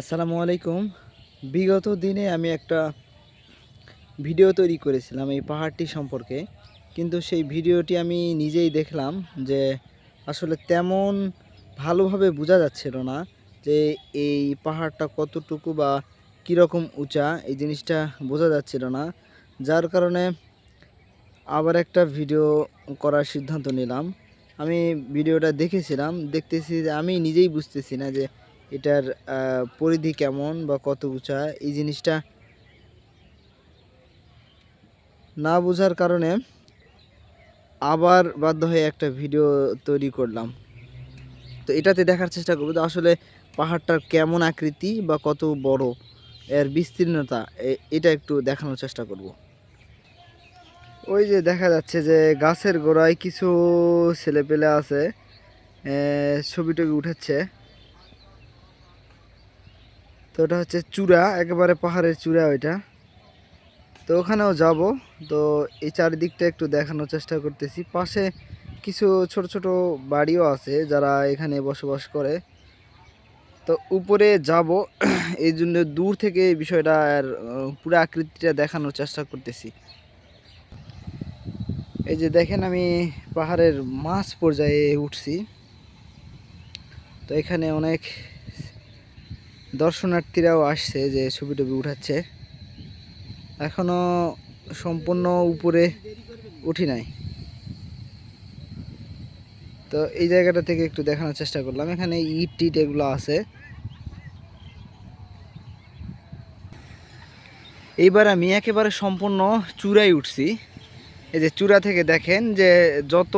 আসসালামু আলাইকুম। বিগত দিনে আমি একটা ভিডিও তৈরি করেছিলাম এই পাহাড়টি সম্পর্কে। কিন্তু সেই ভিডিওটি আমি নিজেই দেখলাম যে আসলে তেমন ভালোভাবে বোঝা যাচ্ছিল না যে এই পাহাড়টা কতটুকু বা কীরকম উঁচা, এই জিনিসটা বোঝা যাচ্ছিল না। যার কারণে আবার একটা ভিডিও করার সিদ্ধান্ত নিলাম। আমি ভিডিওটা দেখেছিলাম, দেখতেছি যে আমি নিজেই বুঝতেছি না যে এটার পরিধি কেমন বা কত উঁচা এই জিনিসটা না বোঝার কারণে আবার বাধ্য হয়ে একটা ভিডিও তৈরি করলাম। তো এটাতে দেখার চেষ্টা করব আসলে পাহাড়টার কেমন আকৃতি বা কত বড় এর বিস্তীর্ণতা এটা একটু দেখানোর চেষ্টা করব। ওই যে দেখা যাচ্ছে যে গাছের গোড়ায় কিছু ছেলেপেলে আছে আহ, ছবি টবি উঠাচ্ছে তো ওটা হচ্ছে চূড়া, একেবারে পাহাড়ের চূড়া ওইটা। তো ওখানেও যাব। তো এই চারিদিকটা একটু দেখানোর চেষ্টা করতেছি। পাশে কিছু ছোট ছোট বাড়িও আছে যারা এখানে বসবাস করে। তো উপরে যাব। এই জন্য দূর থেকে এই বিষয়টা আর পুরো আকৃতিটা দেখানোর চেষ্টা করতেছি। এই যে দেখেন আমি পাহাড়ের মাঝ পর্যায়ে উঠছি। তো এখানে অনেক দর্শনার্থীরাও আসছে যে ছবি টবি উঠাচ্ছে। এখনও সম্পূর্ণ উপরে উঠি নাই। তো এই জায়গাটা থেকে একটু দেখানোর চেষ্টা করলাম। এখানে ইট টিট এগুলো আছে। এইবার আমি একেবারে সম্পূর্ণ চূড়ায় উঠছি। এই যে চূড়া থেকে দেখেন যে যত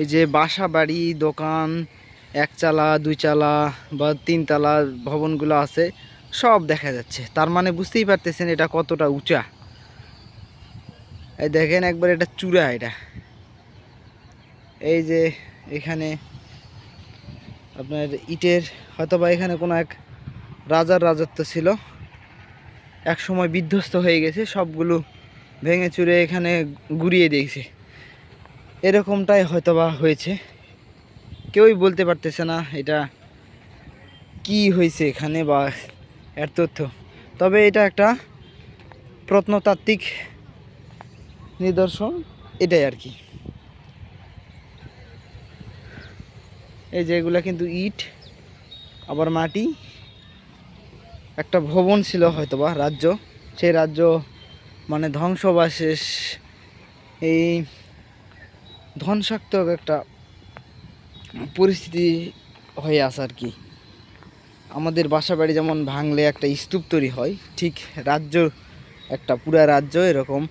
এই যে বাসা বাড়ি, দোকান একচালা দুইচালা বা তিনতলা ভবনগুলো আছে, সব দেখা যাচ্ছে। তার মানে বুঝতেই পারতেছেন এটা কতটা উঁচা। এই দেখেন একবার এটা চূড়া এটা। এই যে এখানে আপনার ইটের, হয়তোবা এখানে কোনো এক রাজার রাজত্ব ছিল। এক সময় বিধ্বস্ত হয়ে গেছে, সবগুলো ভেঙে চুরে এখানে গুড়িয়ে দিয়েছে। এরকমটাই হয়তোবা হয়েছে। কেউই বলতে পারতেছে না এটা কি হয়েছে এখানে বা এর তথ্য। তবে এটা একটা প্রত্নতাত্ত্বিক নিদর্শন, এটাই আর কি। এই যে এগুলা কিন্তু ইট, আবার মাটি। একটা ভবন ছিল হয়তোবা, রাজ্য। সেই রাজ্য মানে ধ্বংস বা শেষ এই ধ্বংসাত্মক একটা পরিস্থিতি হয়ে আছে আর কি। আমাদের বাসা বাড়ি যেমন ভাঙলে একটা স্তূপ তৈরি হয়, ঠিক রাজ্য, একটা পুরা রাজ্য এরকম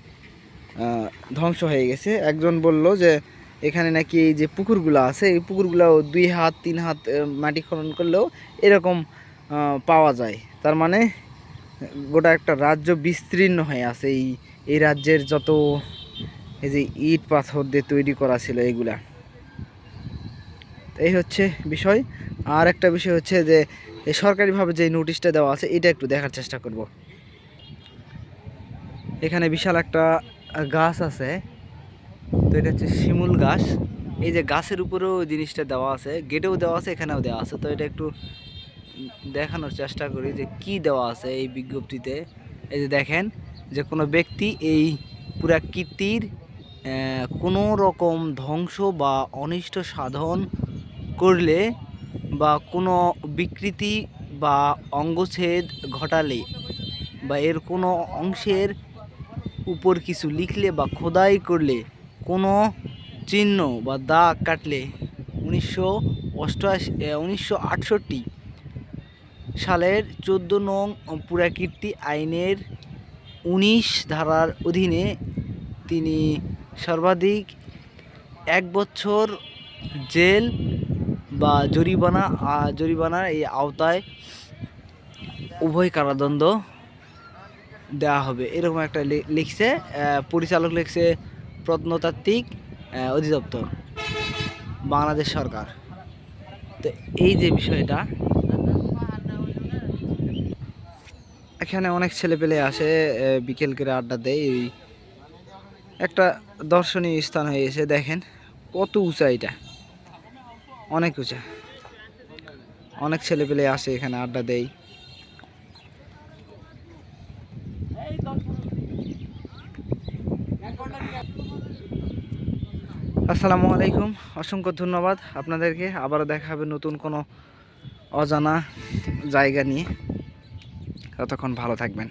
ধ্বংস হয়ে গেছে। একজন বলল যে, এখানে নাকি এই যে পুকুরগুলো আছে, এই পুকুরগুলো দুই হাত, তিন হাত মাটি খনন করলেও এরকম পাওয়া যায়। তার মানে গোটা একটা রাজ্য বিস্তীর্ণ হয়ে আছে। এই এই রাজ্যের যত এই যে ইট পাথর দিয়ে তৈরি করা ছিল এগুলা। এই হচ্ছে বিষয়। আর একটা বিষয় হচ্ছে যে সরকারিভাবে যে নোটিশটা দেওয়া আছে এটা একটু দেখার চেষ্টা করব। এখানে বিশাল একটা গাছ আছে। তো এটা হচ্ছে শিমুল গাছ। এই যে গাছের উপরেও জিনিসটা দেওয়া আছে গেটেও দেওয়া আছে এখানেও দেওয়া আছে। তো এটা একটু দেখানোর চেষ্টা করি যে কি দেওয়া আছে এই বিজ্ঞপ্তিতে। এই যে দেখেন যে কোনো ব্যক্তি এই পুরা কীর্তির আহ, কোনো রকম ধ্বংস বা অনিষ্ট সাধন করলে বা কোনো বিকৃতি বা অঙ্গচ্ছেদ ঘটালে বা এর কোনো অংশের উপর কিছু লিখলে বা খোদাই করলে কোনো চিহ্ন বা দাগ কাটলে উনিশশো অষ্টআশি উনিশশো আটষট্টি সালের চোদ্দ নং পুরাকীর্তি আইনের উনিশ ধারার অধীনে তিনি সর্বাধিক এক বছর জেল বা জরিমানা জরিমানার এই আওতায় উভয় কারাদণ্ড দেওয়া হবে। এরকম একটা লিখছে পরিচালক লিখছে প্রত্নতাত্ত্বিক অধিদপ্তর, বাংলাদেশ সরকার। তো এই যে বিষয়টা, এখানে অনেক ছেলেপেলে আসে বিকেল করে আড্ডা দেয়, এই একটা দর্শনীয় স্থান হয়ে গেছে দেখেন, কত উঁচা এটা। অনেক উঁচা অনেক ছেলেপেলে আসে এখানে, আড্ডা দেয়। আসসালামু আলাইকুম, অসংখ্য ধন্যবাদ আপনাদেরকে। আবারও দেখা হবে নতুন কোনো অজানা জায়গা নিয়ে। ততক্ষণ ভালো থাকবেন।